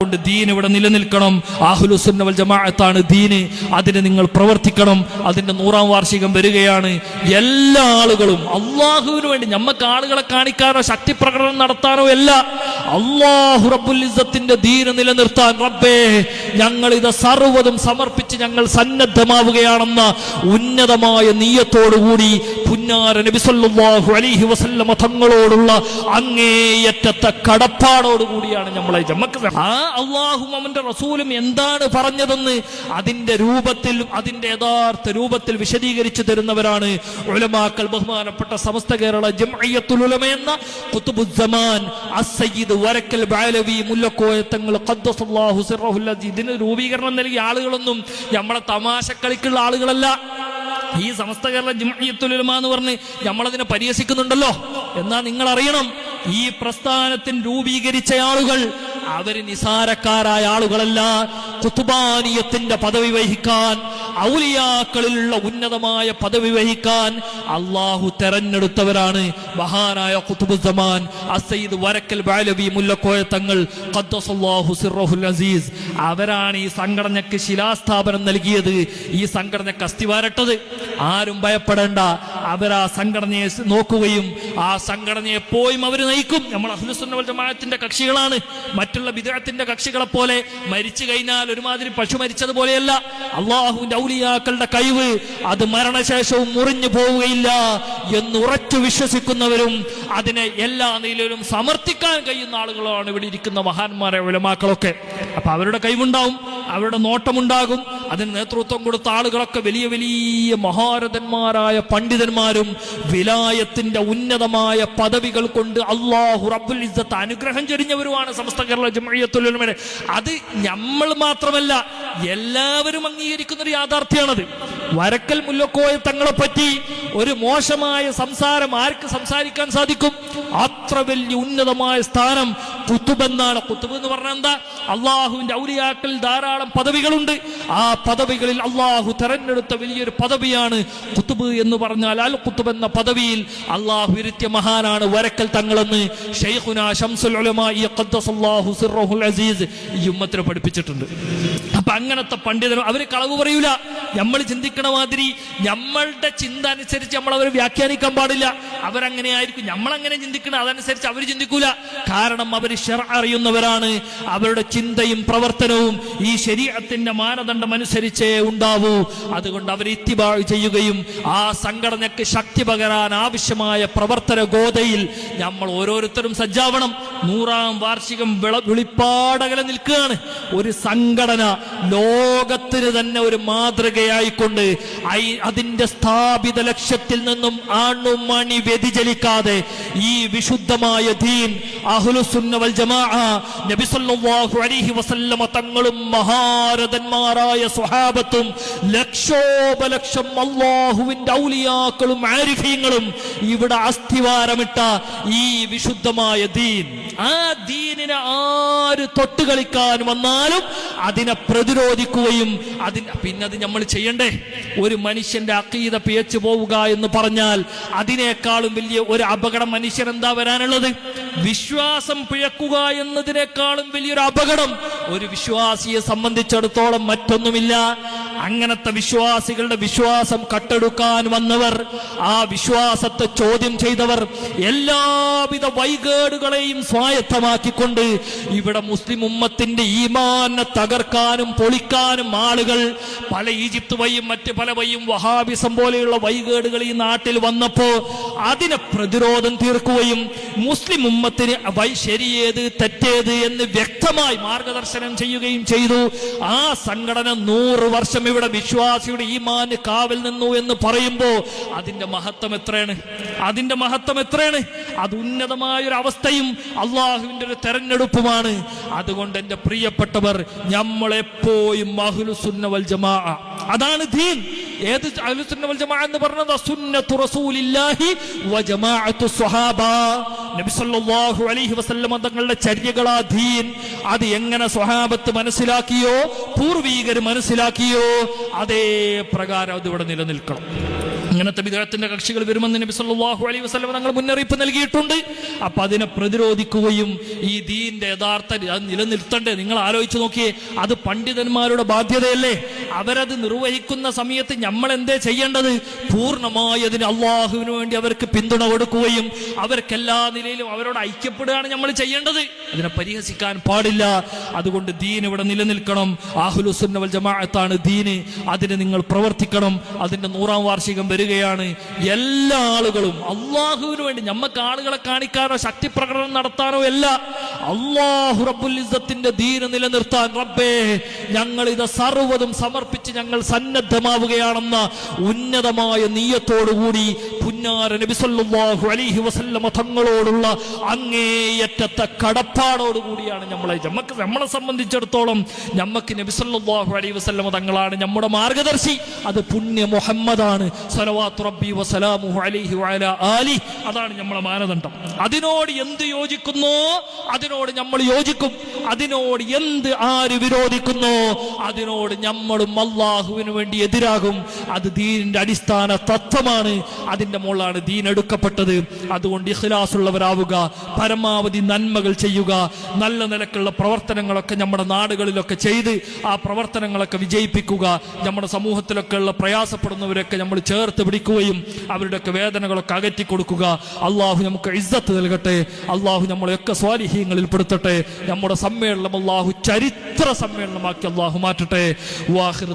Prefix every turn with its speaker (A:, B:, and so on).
A: കൊണ്ട് ദീൻ ഇവിടെ നിലനിൽക്കണം. ആഹുലുസുന്ന വൽ ജമാഅത്താണ് ദീന്. അതിന് നിങ്ങൾ പ്രവർത്തിക്കണം. അതിന്റെ നൂറാം വാർഷികം വരികയാണ്. എല്ലാ ആളുകളും അള്ളാഹുവിന് വേണ്ടി ഞമ്മക്ക് ആളുകളെ കാണിക്കാനോ ശക്തി പ്രകടനം നടത്താനോ അല്ല. അള്ളാഹു റബ്ബുൽ ഇസ്സത്തിന്റെ ദീന് നിലനിർത്താൻ റബ്ബേ ഞങ്ങൾ ഇത് സർവതും സമർപ്പിച്ച് ഞങ്ങൾ സന്നദ്ധമാവുകയാണെന്ന ഉന്നതമായ നീയത്തോടുകൂടി പുന്നാര നബിസല്ലാഹു അലിഹി വസല്ലമ തങ്ങളോടുള്ള അങ്ങേയറ്റത്തെ കടപ്പാടോടുകൂടിയാണ് നമ്മളെ ജമ്മക്ക് ആ അള്ളാഹും അവന്റെ റസൂലും എന്താണ് പറഞ്ഞതെന്ന് അതിന്റെ രൂപത്തിൽ അതിന്റെ യഥാർത്ഥ രൂപത്തിൽ വിശദീകരിച്ചു തരുന്നവരാണ് ഉലമാക്കൾ ബഹുമാനപ്പെട്ട സമസ്ത കേരള ജംഇയ്യത്തുൽ ഉലമ എന്ന ഖുതുബുസ്സമാൻ അസ്സയ്യിദ് വരക്കൽ ബാലവി മുല്ലക്കോയത്തങ്ങൾ. ഇതിന് രൂപീകരണം നൽകിയ ആളുകളൊന്നും നമ്മളെ തമാശ കളിക്കുള്ള ആളുകളല്ല. ഈ സമസ്ത കേരള ജംഇയ്യത്തുൽ ഉലമ എന്ന് പറഞ്ഞ് നമ്മളതിനെ പരിഹസിക്കുന്നുണ്ടല്ലോ. എന്നാ നിങ്ങൾ അറിയണം ഈ പ്രസ്ഥാനത്തിന് രൂപീകരിച്ച ആളുകൾ അവർ നിസാരക്കാരായ ആളുകളല്ല. കുത്തുബാനീയത്തിന്റെ പദവി വഹിക്കാൻ ഔലിയാക്കളിലുള്ള ഉന്നതമായ പദവി വഹിക്കാൻ അള്ളാഹു തെരഞ്ഞെടുത്തവരാണ്. മഹാനായ കുത്തുബുസമാൻ അസൈദ് വരക്കൽ ബാലവി മുല്ലക്കോയ തങ്ങൾ അസീസ്. അവരാണ് ഈ സംഘടനയ്ക്ക് ശിലാസ്ഥാപനം നൽകിയത്. ഈ സംഘടനയ്ക്ക് അസ്ഥിവാരട്ടത് ആരും ഭയപ്പെടേണ്ട. അവർ ആ സംഘടനയെ നോക്കുകയും ആ സംഘടനയെ പോയും അവർ നയിക്കും. നമ്മൾ അഹ്ലുസുന്ന ജമാഅത്തിന്റെ കക്ഷികളാണ്. മറ്റുള്ള വിദേഹത്തിന്റെ കക്ഷികളെ പോലെ മരിച്ചു കഴിഞ്ഞാൽ ഒരുമാതിരി പശു മരിച്ചതുപോലെയല്ല അള്ളാഹുവിന്റെ ഔലിയാക്കളുടെ കഴിവ് അത് മരണശേഷവും മുറിഞ്ഞു പോവുകയില്ല എന്ന് ഉറച്ചു വിശ്വസിക്കുന്നവരും അതിനെ എല്ലാ നിലയിലും സമർത്ഥിക്കാൻ കഴിയുന്ന ആളുകളാണ് ഇവിടെ ഇരിക്കുന്ന മഹാന്മാരെ ഉലമാക്കളൊക്കെ. അപ്പൊ അവരുടെ കഴിവുണ്ടാവും അവരുടെ നോട്ടമുണ്ടാകും. അതിന് നേതൃത്വം കൊടുത്ത ആളുകളൊക്കെ വലിയ വലിയ മഹാരഥന്മാരായ പണ്ഡിതന്മാരും വിലായത്തിന്റെ ഉന്നതമായ പദവികൾ കൊണ്ട് അള്ളാഹു റബ്ബുൽ ഇസ്സത്ത് അനുഗ്രഹം ചൊരിഞ്ഞവരുമാണ് സമസ്ത കേരള ജമഴിയത്തുൽ ഉലമയുടെ. അത് നമ്മൾ മാത്രമല്ല എല്ലാവരും അംഗീകരിക്കുന്ന ഒരു യാഥാർത്ഥ്യമാണത് വരക്കൽ മുല്ലക്കോയ തങ്ങളെ പറ്റി ഒരു മോശമായ സംസാരം ആർക്ക് സംസാരിക്കാൻ സാധിക്കും? അത്ര വലിയ ഉന്നതമായ സ്ഥാനം കുത്തുബെന്നാണ് കുത്തുബ് എന്ന് പറഞ്ഞാൽ എന്താ? അള്ളാഹുവിന്റെ ഔലിയാക്കൽ ധാരാളം പദവികളുണ്ട്. ആ പദവികളിൽ അള്ളാഹു തെരഞ്ഞെടുത്ത വലിയൊരു പദവിയാണ് കുത്തുബ് എന്ന് പറഞ്ഞാൽ അൽ കുത്തുബ് എന്ന പദവിയിൽ അള്ളാഹു ഇരുത്തിയ മഹാനാണ് വരക്കൽ തങ്ങളെന്ന് ഷംസുൽ അസീസ് പഠിപ്പിച്ചിട്ടുണ്ട്. അപ്പൊ അങ്ങനത്തെ പണ്ഡിതൻ അവർ കളവ് പറയൂല. നമ്മൾ ചിന്തിക്കണ മാതിരി നമ്മളുടെ ചിന്ത അനുസരിച്ച് നമ്മൾ അവരെ വ്യാഖ്യാനിക്കാൻ പാടില്ല. അവരങ്ങനെ ആയിരിക്കും നമ്മൾ അങ്ങനെ ചിന്തിക്കണം അതനുസരിച്ച് അവർ ചിന്തിക്കൂല. കാരണം അവർ അറിയുന്നവരാണ്. അവരുടെ ചിന്തയും പ്രവർത്തനവും ഈ ശരീരത്തിന്റെ മാനദണ്ഡം അനുസരിച്ചേ ഉണ്ടാവൂ. അതുകൊണ്ട് അവർ ഇത്തിബാ ചെയ്യുകയും ആ സംഘടനയ്ക്ക് ശക്തി പകരാൻ ആവശ്യമായ പ്രവർത്തന ഗോതയിൽ നമ്മൾ ഓരോരുത്തരും സജ്ജാവണം. നൂറാം വാർഷികം വിള വിളിപ്പാടകലെ നിൽക്കുകയാണ്. ഒരു സംഘടന ലോകത്തിന് തന്നെ ഒരു മാതൃകയായിക്കൊണ്ട് അതിന്റെ സ്ഥാപിത ലക്ഷ്യത്തിൽ നിന്നും ആണും മണി വ്യതിചലിക്കാതെ ഈ വിശുദ്ധമായ ദീൻ അഹുലുസുന്നവൽ ജമാഅ നബി സല്ലല്ലാഹു അലൈഹി വസല്ലമ തങ്ങളും മഹാരഥന്മാരായ സ്വഹാബത്തും ലക്ഷോപലക്ഷം അള്ളാഹുവിന്റെ ഔലിയാക്കളും ആരിഫീങ്ങളും ഇവിടെ അസ്ഥിവാരമിട്ട ഈ വിശുദ്ധമായ ദീൻ. ആ ദീനിനെ ആര് തൊട്ടുകളിക്കാൻ വന്നാലും അതിനെ പ്രതിരോധിക്കുകയും അതിന് പിന്നെ അത് നമ്മൾ ചെയ്യണ്ടേ? ഒരു മനുഷ്യന്റെ അക്കീത പിയച്ചു പോവുക എന്ന് പറഞ്ഞാൽ അതിനേക്കാളും വലിയ ഒരു അപകടം മനുഷ്യൻ എന്താ വരാനുള്ളത്? വിശ്വാസം പിഴക്കുക എന്നതിനേക്കാളും വലിയൊരു അപകടം ഒരു വിശ്വാസിയെ സംബന്ധിച്ചിടത്തോളം മറ്റൊന്നുമില്ല. അങ്ങനത്തെ വിശ്വാസികളുടെ വിശ്വാസം കട്ടെടുക്കാൻ വന്നവർ ആ വിശ്വാസത്തെ ചോദ്യം ചെയ്തവർ എല്ലാവിധ വൈകേടുകളെയും സ്വായത്തമാക്കിക്കൊണ്ട് ഇവിടെ മുസ്ലിം ഉമ്മത്തിന്റെ ഈമാനെ തകർക്കാനും പൊളിക്കാനും ആളുകൾ പല ഈജിപ്ത് വഴിയും മറ്റ് പല വഴിയും വഹാബിസം പോലെയുള്ള വൈകേടുകൾ ഈ നാട്ടിൽ വന്നപ്പോ അതിനെ പ്രതിരോധം തീർക്കുകയും മുസ്ലിം ഉമ്മത്തിന് ശരിയേത് തെറ്റേത് എന്ന് വ്യക്തമായി മാർഗദർശനം ചെയ്യുകയും ചെയ്തു. ആ സംഘടന നൂറ് വർഷം ഇവിടെ വിശ്വാസിയുടെ ഈമാന് കാവൽ നിന്നു എന്ന് പറയുമ്പോൾ അതിന്റെ മഹത്വം എത്രയാണ്? അതിന്റെ മഹത്വം എത്രയാണ്? അത് ഉന്നതമായ ഒരു അവസ്ഥയും അള്ളാഹുവിന്റെ ഒരു തെരഞ്ഞെടുപ്പുമാണ്. അതുകൊണ്ട് എന്റെ പ്രിയപ്പെട്ടവർ നമ്മളെപ്പോഴും മഹുലുസുന്നവൽ ജമാ അതാണ് ദീൻ. ഏത് എന്ന് പറഞ്ഞത്? സുന്നത്തു സ്വഹാബ. നബി സല്ലല്ലാഹു അലൈഹി തങ്ങളുടെ ചര്യകളാ ദീൻ. അത് എങ്ങനെ സ്വഹാബത്ത് മനസ്സിലാക്കിയോ? പൂർവീകർ മനസ്സിലാക്കിയോ? അതേ പ്രകാരം അത് ഇവിടെ നിലനിൽക്കണം. അങ്ങനത്തെ വിദേഹത്തിന്റെ കക്ഷികൾ വരുമെന്ന് നബി സല്ലാഹു അലൈഹി വസല്ലം തങ്ങൾ മുന്നറിയിപ്പ് നൽകിയിട്ടുണ്ട്. അപ്പൊ അതിനെ പ്രതിരോധിക്കുകയും ഈ ദീന്റെ യഥാർത്ഥ നിലനിർത്തണ്ടേ നിങ്ങൾ ആലോചിച്ച് നോക്കിയേ അത് പണ്ഡിതന്മാരുടെ ബാധ്യതയല്ലേ? അവരത് നിർവഹിക്കുന്ന സമയത്ത് നമ്മൾ എന്തേ ചെയ്യേണ്ടത്? പൂർണമായി അതിന് അള്ളാഹുവിന് വേണ്ടി അവർക്ക് പിന്തുണ കൊടുക്കുകയും അവർക്ക് എല്ലാ നിലയിലും അവരോട് ഐക്യപ്പെടുകയാണ് നമ്മൾ ചെയ്യേണ്ടത്. അതിനെ പരിഹസിക്കാൻ പാടില്ല. അതുകൊണ്ട് ദീൻ ഇവിടെ നിലനിൽക്കണം. ആഹുലുസുന്നവൽ ജമാഅത്താണ് ദീന്. അതിന് നിങ്ങൾ പ്രവർത്തിക്കണം. അതിന്റെ നൂറാം വാർഷികം വരികയാണ്. എല്ലാ ആളുകളും അള്ളാഹുവിന് വേണ്ടി നമ്മക്ക് ആളുകളെ കാണിക്കാനോ ശക്തി പ്രകടനം നടത്താനോ അല്ല. അള്ളാഹു റബ്ബുൽ ഇസ്സത്തിന്റെ ദീന് നിലനിർത്താൻ റബ്ബേ ഞങ്ങൾ ഇത് സർവതും സമർപ്പിച്ച് ഞങ്ങൾ സന്നദ്ധമാവുകയാണെന്ന ഉന്നതമായ നീയത്തോടുകൂടി പുന്നാര നബി അലിഹി വസല്ലമ തങ്ങളോടുള്ള അങ്ങേയറ്റത്തെ കടപ്പാടോടുകൂടിയാണ് നമ്മളെ നമുക്ക് നമ്മളെ സംബന്ധിച്ചിടത്തോളം നമുക്ക് നബിസല്ലാഹു അലൈ വസ്ലമ തങ്ങളാണ് നമ്മുടെ മാർഗദർശി. അത് പുണ്യ മുഹമ്മദാണ്. സലവാത്തു അതാണ് നമ്മളെ മാനദണ്ഡം. അതിനോട് എന്ത് യോജിക്കുന്നോ അതിനോട് നമ്മൾ യോജിക്കും. അതിനോട് എന്ത് ആര് വിരോധിക്കുന്നോ അതിനോട് നമ്മളും അള്ളാഹുവിന് വേണ്ടി എതിരാകും. അത് ദീനിന്റെ അടിസ്ഥാന തത്വമാണ്. അതിന്റെ മുകളിലാണ് ദീൻ എടുക്കപ്പെട്ടത്. അതുകൊണ്ട് ഇഖ്ലാസുള്ളവരാവുക. പരമാവധി നന്മകൾ ചെയ്യുക. നല്ല നിലക്കുള്ള പ്രവർത്തനങ്ങളൊക്കെ നമ്മുടെ നാടുകളിലൊക്കെ ചെയ്ത് ആ പ്രവർത്തനങ്ങളൊക്കെ വിജയിപ്പിക്കുക. നമ്മുടെ സമൂഹത്തിലൊക്കെ ഉള്ള പ്രയാസപ്പെടുന്നവരൊക്കെ നമ്മൾ ചേർത്ത് പിടിക്കുകയും അവരുടെയൊക്കെ വേദനകളൊക്കെ അകറ്റി കൊടുക്കുക. അള്ളാഹു നമുക്ക് ഇസ്സത്ത് നൽകട്ടെ. അള്ളാഹു നമ്മളെയൊക്കെ സ്വാലിഹ്യങ്ങളിൽ പെടുത്തട്ടെ. നമ്മുടെ സമ്മേളനം അള്ളാഹു ചരിത്ര സമ്മേളനമാക്കി അള്ളാഹു മാറ്റട്ടെ. വാഹിർ